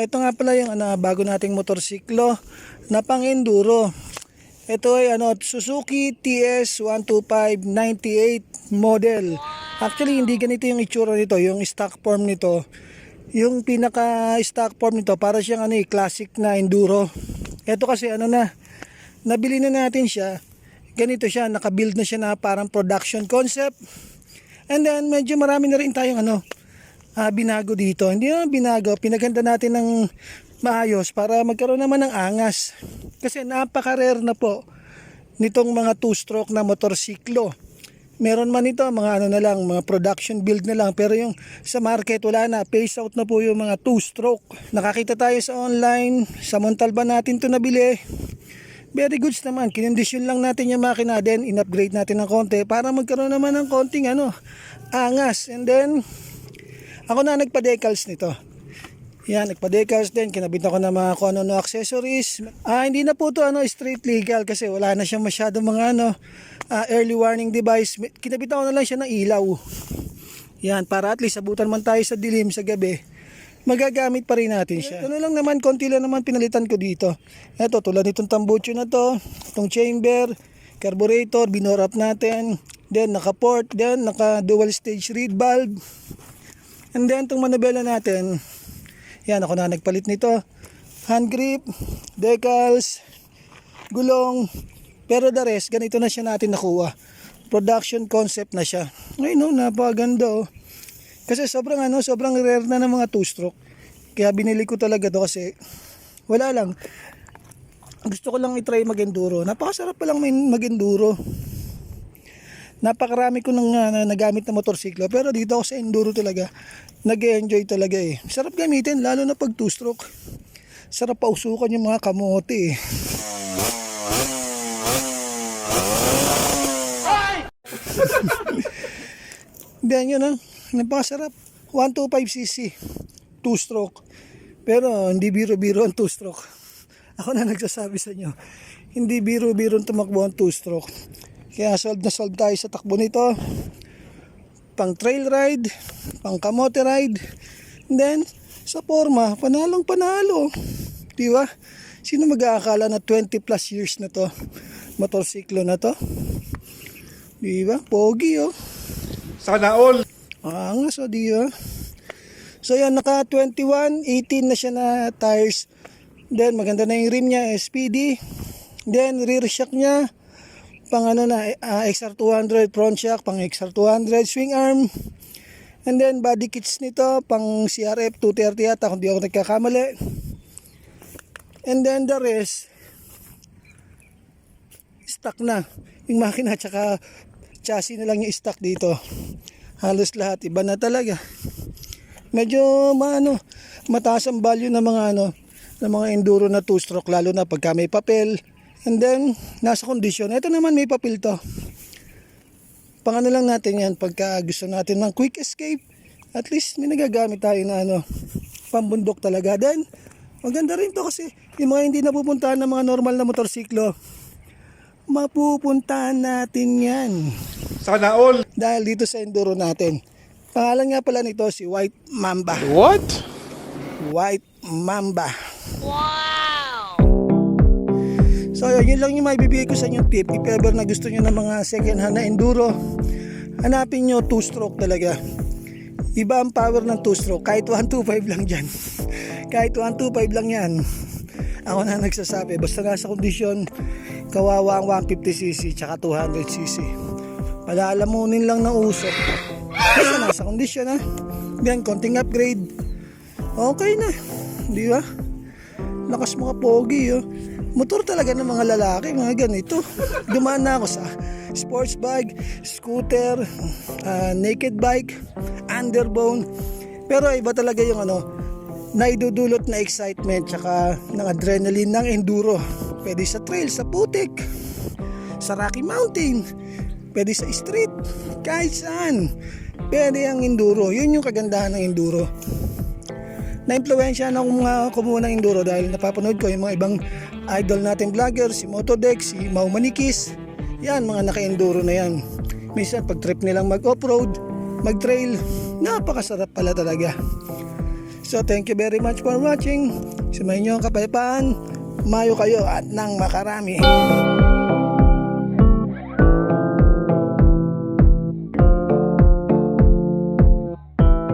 ito nga pala yung ano, bago nating motorsiklo na pang enduro. Ito ay ano, Suzuki TS12598 model. Actually, hindi ganito yung itsura nito, yung stock form nito. Yung pinaka stock form nito para siyang ano, eh, classic na enduro. Ito kasi ano na, nabili na natin siya. Ganito siya, nakabuild na siya na parang production concept. And then medyo marami na rin tayong ano, ah, binago dito. Hindi naman binago, pinaganda natin ng maayos para magkaroon naman ng angas. Kasi napaka-rare na po nitong mga two-stroke na motorsiklo. Meron man ito, mga ano na lang, mga production build na lang. Pero yung sa market, wala na. Phase out na po yung mga two-stroke. Nakakita tayo sa online, sa Montalban natin to nabili. Very goods naman. Kinondisyon lang natin yung makina din. In-upgrade natin ng konti para magkaroon naman ng konting ano, angas. And then, ako na nagpa-decals nito. Yan, nagpa-decals din. Kinabit ako ng mga kung ano no accessories. Ah, hindi na po to ano, straight legal kasi wala na siyang masyado mga ano, ah, early warning device. Kinabit ako na lang siya ng ilaw. Yan, para at least abutan man tayo sa dilim sa gabi magagamit pa rin natin siya. Ano lang naman, konti lang naman pinalitan ko dito. Ito, tulad nitong tambucho na to, itong chamber, carburetor, binorap natin, then naka-port, then naka-dual stage reed valve, and then itong manabela natin, yan, ako na nagpalit nito, hand grip, decals, gulong, pero the rest, ganito na siya natin nakuha. Production concept na siya. Ay no, napakaganda oh. Kasi sobrang ano, sobrang rare na ng mga two-stroke. Kaya binili ko talaga to kasi wala lang. Gusto ko lang i-try mag-enduro. Napakasarap pa lang mag-enduro. Napakarami ko nang uh, nagamit na motorsiklo pero dito ako sa enduro talaga. Nag-enjoy talaga eh. Sarap gamitin lalo na pag two-stroke. Sarap pausukan yung mga kamote eh. Then yun ah, napakasarap. 125cc, 2 stroke. Pero hindi biro-biro ang 2 stroke. Ako na nagsasabi sa inyo, hindi biro-biro tumakbo ang 2 stroke. Kaya solve na solve tayo sa takbo nito. Pang trail ride, pang kamote ride. And then, sa forma, panalong panalo. Di ba? Sino mag-aakala na 20 plus years na to? Motorsiklo na to? Di ba? Pogi oh. Sana all. Angas o di ba? So yan, naka 21, 18 na siya na tires. Then maganda na yung rim niya, SPD. Then rear shock niya, pang ano na, ah, XR200 front shock, pang XR200 swing arm. And then body kits nito, pang CRF 230 yata kung di ako nagkakamali. And then the rest, stock na. Yung makina tsaka chassis na lang yung stock dito. Halos lahat iba na talaga. Medyo maano, mataas ang value ng mga ano, ng mga enduro na two stroke lalo na pagka may papel. And then nasa kondisyon. Ito naman may papel to. Pangano lang natin yan pagka gusto natin ng quick escape. At least may nagagamit tayo na ano, pambundok talaga. Then maganda rin to kasi yung mga hindi napupuntahan ng mga normal na motorsiklo, mapupuntahan natin yan Sana all. dahil dito sa enduro natin. Pangalan nga pala nito si White Mamba. What? White Mamba. Wow! So yun lang yung maibibigay ko sa inyo tip. If ever na gusto nyo ng mga second hand na enduro, hanapin nyo two stroke talaga. Iba ang power ng two stroke. Kahit 125 lang dyan. Kahit 125 lang yan. Ako na nagsasabi. Basta nasa kondisyon, kawawa ang 150cc tsaka 200cc. Palalamunin lang ng usok. Basta nasa kondisyon ha. Then, konting upgrade. Okay na. Di ba? Lakas mga pogi oh. Motor talaga ng mga lalaki, mga ganito. Dumaan na ako sa sports bike, scooter, ah, naked bike, underbone. Pero iba talaga yung ano, naidudulot na excitement tsaka ng adrenaline ng enduro. Pwede sa trail, sa putik, sa Rocky Mountain, pwede sa street, kahit saan. Pwede ang enduro. Yun yung kagandahan ng enduro. Na-impluensya na mga kumuha ng enduro dahil napapanood ko yung mga ibang idol natin vlogger, si Motodex, si Mau Manikis. Yan, mga naka-enduro na yan. Minsan pag trip nilang mag-offroad, mag-trail, napakasarap pala talaga. So thank you very much for watching. Sumayin nyo ang kapayapaan. Mayo kayo at nang makarami.